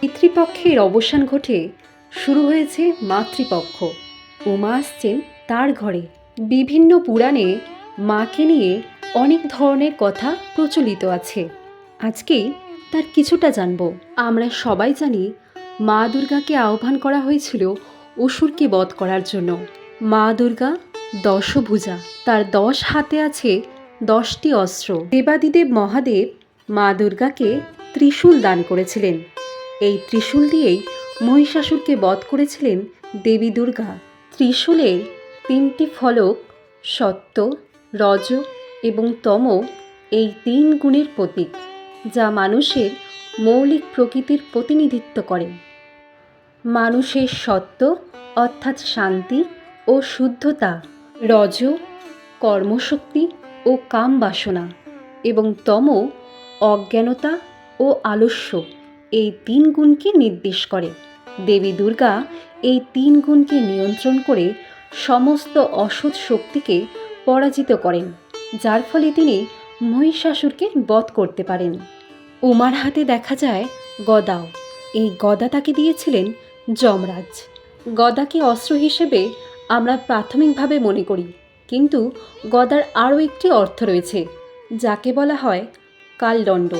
পিতৃপক্ষের অবসান ঘটে, শুরু হয়েছে মাতৃপক্ষ। উমা আসছেন তার ঘরে। বিভিন্ন পুরাণে মাকে নিয়ে অনেক ধরনের কথা প্রচলিত আছে। আজকেই তার কিছুটা জানব। আমরা সবাই জানি, মা দুর্গাকে আহ্বান করা হয়েছিল অসুরকে বধ করার জন্য। মা দুর্গা দশভুজা। তার দশ হাতে আছে দশটি অস্ত্র। দেবাদিদেব মহাদেব মা দুর্গাকে ত্রিশূল দান করেছিলেন। এই ত্রিশূল দিয়েই মহিষাসুরকে বধ করেছিলেন দেবী দুর্গা। ত্রিশূলের তিনটি ফলক সত্য, রজ এবং তম এই তিন গুণের প্রতীক, যা মানুষের মৌলিক প্রকৃতির প্রতিনিধিত্ব করে। মানুষের সত্য অর্থাৎ শান্তি ও শুদ্ধতা, রজ কর্মশক্তি ও কাম বাসনা এবং তম অজ্ঞানতা ও আলস্য। এই তিন গুণকে নির্দেশ করে। দেবী দুর্গা এই তিন গুণকে নিয়ন্ত্রণ করে সমস্ত অসৎ শক্তিকে পরাজিত করেন, যার ফলে তিনি মহিষাসুরকে বধ করতে পারেন। উমার হাতে দেখা যায় গদাও। এই গদা তাকে দিয়েছিলেন যমরাজ। গদাকে অস্ত্র হিসেবে আমরা প্রাথমিকভাবে মনে করি, কিন্তু গদার আরও একটি অর্থ রয়েছে, যাকে বলা হয় কালদণ্ড,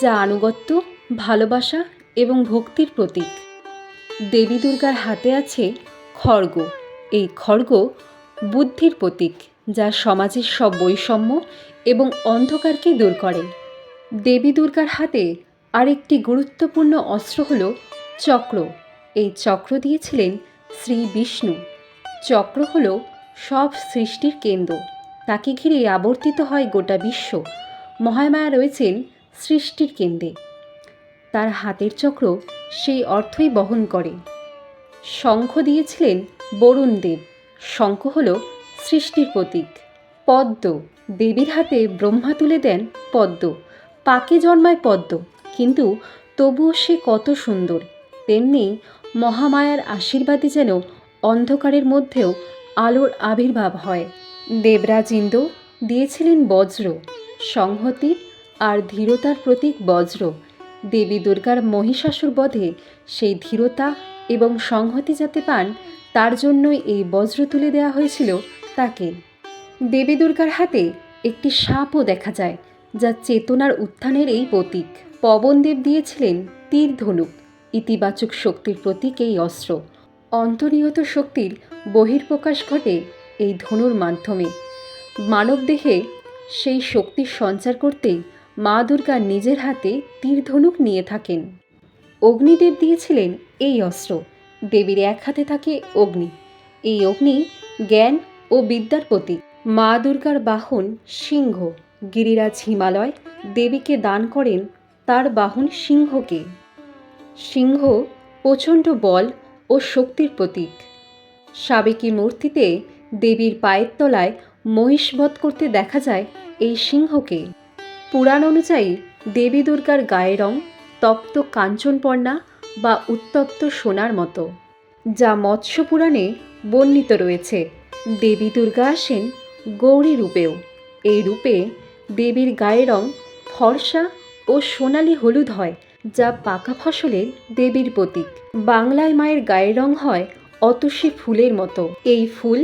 যা আনুগত্য ভালোবাসা এবং ভক্তির প্রতীক। দেবী দুর্গার হাতে আছে খড়গ। এই খড়গ বুদ্ধির প্রতীক, যা সমাজের সব বৈষম্য এবং অন্ধকারকে দূর করে। দেবী দুর্গার হাতে আরেকটি গুরুত্বপূর্ণ অস্ত্র হল চক্র। এই চক্র দিয়েছিলেন শ্রী বিষ্ণু। চক্র হল সব সৃষ্টির কেন্দ্র। তাকে ঘিরে আবর্তিত হয় গোটা বিশ্ব। মহামায়া রয়েছেন সৃষ্টির কেন্দ্রে। তার হাতের চক্র সেই অর্থই বহন করে। শঙ্খ দিয়েছিলেন বরুণ দেব। শঙ্খ হল সৃষ্টির প্রতীক। পদ্ম, দেবীর হাতে ব্রহ্মা তুলে দেন পদ্ম। পাকে জন্মায় পদ্ম, কিন্তু তবুও সে কত সুন্দর। তেমনি মহামায়ার আশীর্বাদে যেন অন্ধকারের মধ্যেও আলোর আবির্ভাব হয়। দেবরাজ ইন্দ্র দিয়েছিলেন বজ্র। সংহতি আর ধীরতার প্রতীক বজ্র। দেবী দুর্গার মহিষাসুর বধে সেই ধীরতা এবং সংহতি যাতে পান, তার জন্যই এই বজ্র তুলে দেওয়া হয়েছিল তাকে। দেবী দুর্গার হাতে একটি সাপও দেখা যায়, যা চেতনার উত্থানের এই প্রতীক। পবনদেব দিয়েছিলেন তীর ধনুক, ইতিবাচক শক্তির প্রতীক এই অস্ত্র। অন্তর্নিহত শক্তির বহির্প্রকাশ ঘটে এই ধনুর মাধ্যমে। মানবদেহে সেই শক্তির সঞ্চার করতেই মা দুর্গা নিজের হাতে তীর ধনুক নিয়ে থাকেন। অগ্নিদেব দিয়েছিলেন এই অস্ত্র। দেবীর এক হাতে থাকে অগ্নি। এই অগ্নি জ্ঞান ও বিদ্যার প্রতীক মা দুর্গার বাহন সিংহ। গিরিরাজ হিমালয় দেবীকে দান করেন তার বাহন সিংহকে। সিংহ প্রচণ্ড বল ও শক্তির প্রতীক। সাবেকি মূর্তিতে দেবীর পায়ের তলায় মহিষবধ করতে দেখা যায় এই সিংহকে। পুরাণ অনুযায়ী দেবী দুর্গার গায়ের রং তপ্ত কাঞ্চনপর্ণা বা উত্তপ্ত সোনার মতো, যা মৎস্য পুরাণে বর্ণিত রয়েছে। দেবী দুর্গা আসেন গৌরী রূপেও। এই রূপে দেবীর গায়ের রং ফর্সা ও সোনালি হলুদ হয়, যা পাকা ফসলের দেবীর প্রতীক। বাংলায় মায়ের গায়ের রং হয় অতসী ফুলের মতো। এই ফুল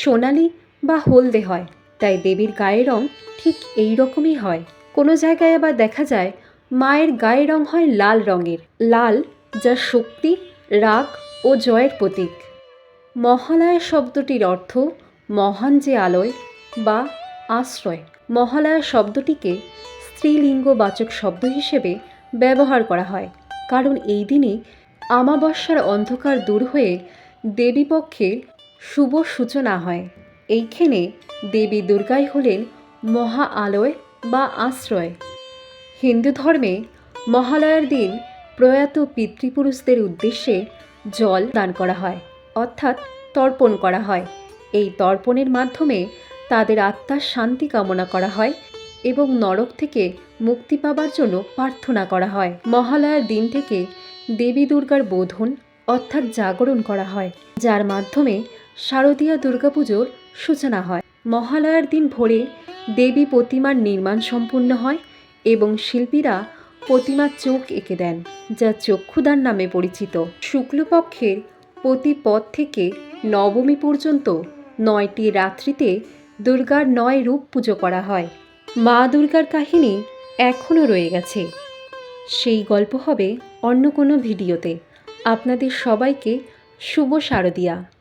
সোনালি বা হলদে হয়, তাই দেবীর গায়ের রং ঠিক এই রকমই হয়। কোনো জায়গায় আবার দেখা যায়, মায়ের গায়ের রং হয় লাল রঙের। লাল যা শক্তি, রাগ ও জয়ের প্রতীক। মহালয়া শব্দটির অর্থ মহান যে আলয় বা আশ্রয়। মহালয়া শব্দটিকে স্ত্রীলিঙ্গবাচক শব্দ হিসেবে ব্যবহার করা হয়। কারণ এই দিনে আমাবস্যার অন্ধকার দূর হয়ে দেবীপক্ষের শুভ সূচনা হয়। এইখানে দেবী দুর্গাই হলেন মহা আলয় বা আশ্রয়। হিন্দু ধর্মে মহালয়ার দিন প্রয়াত পিতৃপুরুষদের উদ্দেশ্যে জল দান করা হয়, অর্থাৎ তর্পণ করা হয়। এই তর্পণের মাধ্যমে তাদের আত্মার শান্তি কামনা করা হয় এবং নরক থেকে মুক্তি পাবার জন্য প্রার্থনা করা হয়। মহালয়ার দিন থেকে দেবী দুর্গার বোধন, অর্থাৎ জাগরণ করা হয়, যার মাধ্যমে শারদীয়া দুর্গাপুজোর সূচনা হয়। মহালয়ার দিন ভোরে দেবী প্রতিমার নির্মাণ সম্পূর্ণ হয় এবং শিল্পীরা প্রতিমার চোখ এঁকে দেন, যা চক্ষুদান নামে পরিচিত। শুক্লপক্ষের প্রতি পদ থেকে নবমী পর্যন্ত নয়টি রাত্রিতে দুর্গার নয় রূপ পুজো করা হয়। মা দুর্গার কাহিনী এখনও রয়ে গেছে। সেই গল্প হবে অন্য কোনো ভিডিওতে। আপনাদের সবাইকে শুভ শারদিয়া।